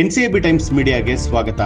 ಎನ್ಸಿಎಬಿ times ಮೀಡಿಯಾಗೆ ಸ್ವಾಗತ.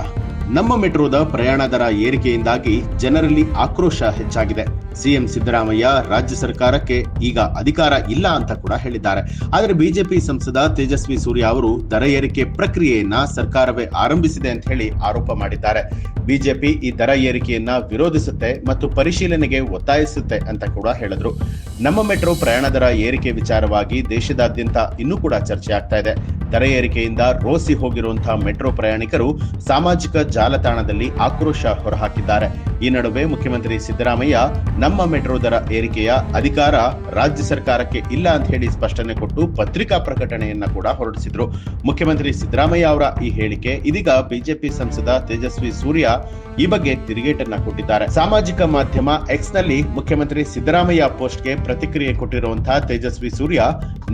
ನಮ್ಮ ಮೆಟ್ರೋದ ಪ್ರಯಾಣ ದರ ಏರಿಕೆಯಿಂದಾಗಿ ಜನರಲ್ಲಿ ಆಕ್ರೋಶ ಹೆಚ್ಚಾಗಿದೆ. ಸಿಎಂ ಸಿದ್ದರಾಮಯ್ಯ ರಾಜ್ಯ ಸರ್ಕಾರಕ್ಕೆ ಈಗ ಅಧಿಕಾರ ಇಲ್ಲ ಅಂತ ಕೂಡ ಹೇಳಿದ್ದಾರೆ. ಆದರೆ ಬಿಜೆಪಿ ಸಂಸದ ತೇಜಸ್ವಿ ಸೂರ್ಯ ಅವರು ದರ ಏರಿಕೆ ಪ್ರಕ್ರಿಯೆಯನ್ನ ಸರ್ಕಾರವೇ ಆರಂಭಿಸಿದೆ ಅಂತ ಹೇಳಿ ಆರೋಪ ಮಾಡಿದ್ದಾರೆ. ಬಿಜೆಪಿ ಈ ದರ ಏರಿಕೆಯನ್ನ ವಿರೋಧಿಸುತ್ತೆ ಮತ್ತು ಪರಿಶೀಲನೆಗೆ ಒತ್ತಾಯಿಸುತ್ತೆ ಅಂತ ಕೂಡ ಹೇಳಿದ್ರು. ನಮ್ಮ ಮೆಟ್ರೋ ಪ್ರಯಾಣ ದರ ಏರಿಕೆ ವಿಚಾರವಾಗಿ ದೇಶದಾದ್ಯಂತ ಇನ್ನೂ ಕೂಡ ಚರ್ಚೆ ಆಗ್ತಾ ಇದೆ. ದರ ಏರಿಕೆಯಿಂದ ರೋಸಿ ಹೋಗಿರುವಂತಹ ಮೆಟ್ರೋ ಪ್ರಯಾಣಿಕರು ಸಾಮಾಜಿಕ ಜಾಲತಾಣದಲ್ಲಿ ಆಕ್ರೋಶ ಹೊರಹಾಕಿದ್ದಾರೆ. ಈ ನಡುವೆ ಮುಖ್ಯಮಂತ್ರಿ ಸಿದ್ದರಾಮಯ್ಯ, ನಮ್ಮ ಮೆಟ್ರೋ ದರ ಏರಿಕೆಯ ಅಧಿಕಾರ ರಾಜ್ಯ ಸರ್ಕಾರಕ್ಕೆ ಇಲ್ಲ ಅಂತ ಹೇಳಿ ಸ್ಪಷ್ಟನೆ ಕೊಟ್ಟು ಪತ್ರಿಕಾ ಪ್ರಕಟಣೆಯನ್ನ ಕೂಡ ಹೊರಡಿಸಿದ್ರು. ಮುಖ್ಯಮಂತ್ರಿ ಸಿದ್ದರಾಮಯ್ಯ ಅವರ ಈ ಹೇಳಿಕೆ ಇದೀಗ ಬಿಜೆಪಿ ಸಂಸದ ತೇಜಸ್ವಿ ಸೂರ್ಯ ಈ ಬಗ್ಗೆ ತಿರುಗೇಟನ್ನ ಕೊಟ್ಟಿದ್ದಾರೆ. ಸಾಮಾಜಿಕ ಮಾಧ್ಯಮ ಎಕ್ಸ್ನಲ್ಲಿ ಮುಖ್ಯಮಂತ್ರಿ ಸಿದ್ದರಾಮಯ್ಯ ಪೋಸ್ಟ್ಗೆ ಪ್ರತಿಕ್ರಿಯೆ ಕೊಟ್ಟಿರುವಂತಹ ತೇಜಸ್ವಿ ಸೂರ್ಯ,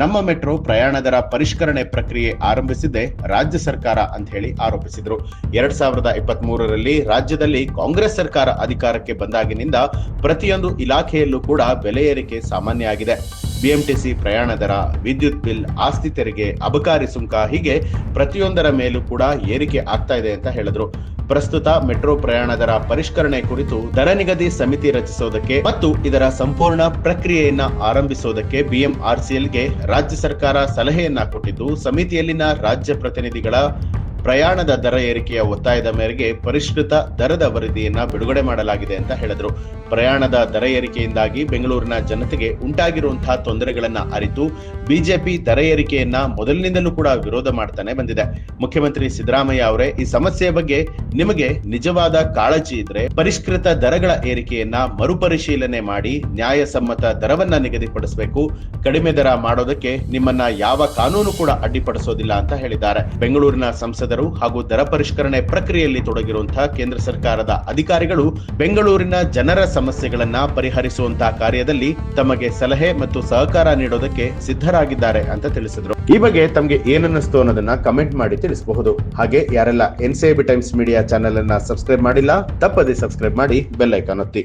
ನಮ್ಮ ಮೆಟ್ರೋ ಪ್ರಯಾಣ ದರ ಪರಿಷ್ಕರಣೆ ಪ್ರಕ್ರಿಯೆ ಆರಂಭಿಸಿದೆ ರಾಜ್ಯ ಸರ್ಕಾರ ಅಂತ ಹೇಳಿ ಆರೋಪಿಸಿದ್ರು. ಎರಡ್ ಸಾವಿರದ ಇಪ್ಪತ್ತ್ ಮೂರರಲ್ಲಿ ರಾಜ್ಯದಲ್ಲಿ ಕಾಂಗ್ರೆಸ್ ಸರ್ಕಾರ ಅಧಿಕಾರಕ್ಕೆ ಬಂದಾಗಿನಿಂದ ಪ್ರತಿಯೊಂದು ಇಲಾಖೆಯಲ್ಲೂ ಕೂಡ ಬೆಲೆ ಏರಿಕೆ ಸಾಮಾನ್ಯ ಆಗಿದೆ ಬಿಎಂಟಿಸಿ ಪ್ರಯಾಣ ದರ, ವಿದ್ಯುತ್ ಬಿಲ್, ಆಸ್ತಿ ತೆರಿಗೆ, ಅಬಕಾರಿ ಸುಂಕ ಹೀಗೆ ಪ್ರತಿಯೊಂದರ ಮೇಲೂ ಕೂಡ ಏರಿಕೆ ಆಗ್ತಾ ಇದೆ ಅಂತ ಹೇಳಿದ್ರು. ಪ್ರಸ್ತುತ ಮೆಟ್ರೋ ಪ್ರಯಾಣ ದರ ಪರಿಷ್ಕರಣೆ ಕುರಿತು ದರ ನಿಗದಿ ಸಮಿತಿ ರಚಿಸೋದಕ್ಕೆ ಮತ್ತು ಇದರ ಸಂಪೂರ್ಣ ಪ್ರಕ್ರಿಯೆಯನ್ನ ಆರಂಭಿಸೋದಕ್ಕೆ ಬಿಎಂಆರ್ಸಿಎಲ್ಗೆ ರಾಜ್ಯ ಸರ್ಕಾರ ಸಲಹೆಯನ್ನ ಕೊಟ್ಟಿದ್ದು ಸಮಿತಿಯಲ್ಲಿನ ರಾಜ್ಯ ಪ್ರತಿನಿಧಿಗಳ ಪ್ರಯಾಣದ ದರ ಏರಿಕೆಯ ಒತ್ತಾಯದ ಮೇರೆಗೆ ಪರಿಷ್ಕೃತ ದರದ ವರದಿಯನ್ನ ಬಿಡುಗಡೆ ಮಾಡಲಾಗಿದೆ ಅಂತ ಹೇಳಿದ್ರು. ಪ್ರಯಾಣದ ದರ ಏರಿಕೆಯಿಂದಾಗಿ ಬೆಂಗಳೂರಿನ ಜನತೆಗೆ ಉಂಟಾಗಿರುವಂತಹ ತೊಂದರೆಗಳನ್ನ ಅರಿತು ಬಿಜೆಪಿ ದರ ಏರಿಕೆಯನ್ನ ಮೊದಲಿನಿಂದಲೂ ಕೂಡ ವಿರೋಧ ಮಾಡ್ತಾನೆ ಬಂದಿದೆ. ಮುಖ್ಯಮಂತ್ರಿ ಸಿದ್ದರಾಮಯ್ಯ ಅವರೇ, ಈ ಸಮಸ್ಯೆಯ ಬಗ್ಗೆ ನಿಮಗೆ ನಿಜವಾದ ಕಾಳಜಿ ಇದ್ರೆ ಪರಿಷ್ಕೃತ ದರಗಳ ಏರಿಕೆಯನ್ನ ಮರುಪರಿಶೀಲನೆ ಮಾಡಿ ನ್ಯಾಯಸಮ್ಮತ ದರವನ್ನ ನಿಗದಿಪಡಿಸಬೇಕು. ಕಡಿಮೆ ದರ ಮಾಡೋದಕ್ಕೆ ನಿಮ್ಮನ್ನ ಯಾವ ಕಾನೂನು ಕೂಡ ಅಡ್ಡಿಪಡಿಸೋದಿಲ್ಲ ಅಂತ ಹೇಳಿದ್ದಾರೆ. ಬೆಂಗಳೂರಿನ ಸಂಸದರು ಹಾಗೂ ದರ ಪರಿಷ್ಕರಣೆ ಪ್ರಕ್ರಿಯೆಯಲ್ಲಿ ತೊಡಗಿರುವಂತಹ ಕೇಂದ್ರ ಸರ್ಕಾರದ ಅಧಿಕಾರಿಗಳು ಬೆಂಗಳೂರಿನ ಜನರ ಸಮಸ್ಯೆಗಳನ್ನ ಪರಿಹರಿಸುವಂತಹ ಕಾರ್ಯದಲ್ಲಿ ತಮಗೆ ಸಲಹೆ ಮತ್ತು ಸಹಕಾರ ನೀಡೋದಕ್ಕೆ ಸಿದ್ಧರಾಗಿದ್ದಾರೆ ಅಂತ ತಿಳಿಸಿದ್ರು. ಈ ಬಗ್ಗೆ ತಮಗೆ ಏನನ್ನಿಸ್ತು ಅನ್ನೋದನ್ನ ಕಮೆಂಟ್ ಮಾಡಿ ತಿಳಿಸಬಹುದು. ಹಾಗೆ ಯಾರೆಲ್ಲ ಎನ್ಸಿಐಬಿ ಟೈಮ್ಸ್ ಮೀಡಿಯಾ ಚಾನೆಲ್ ಅನ್ನ ಸಬ್ಸ್ಕ್ರೈಬ್ ಮಾಡಿಲ್ಲ, ತಪ್ಪದೆ ಸಬ್ಸ್ಕ್ರೈಬ್ ಮಾಡಿ ಬೆಲ್ ಐಕಾನ್ ಒತ್ತಿ.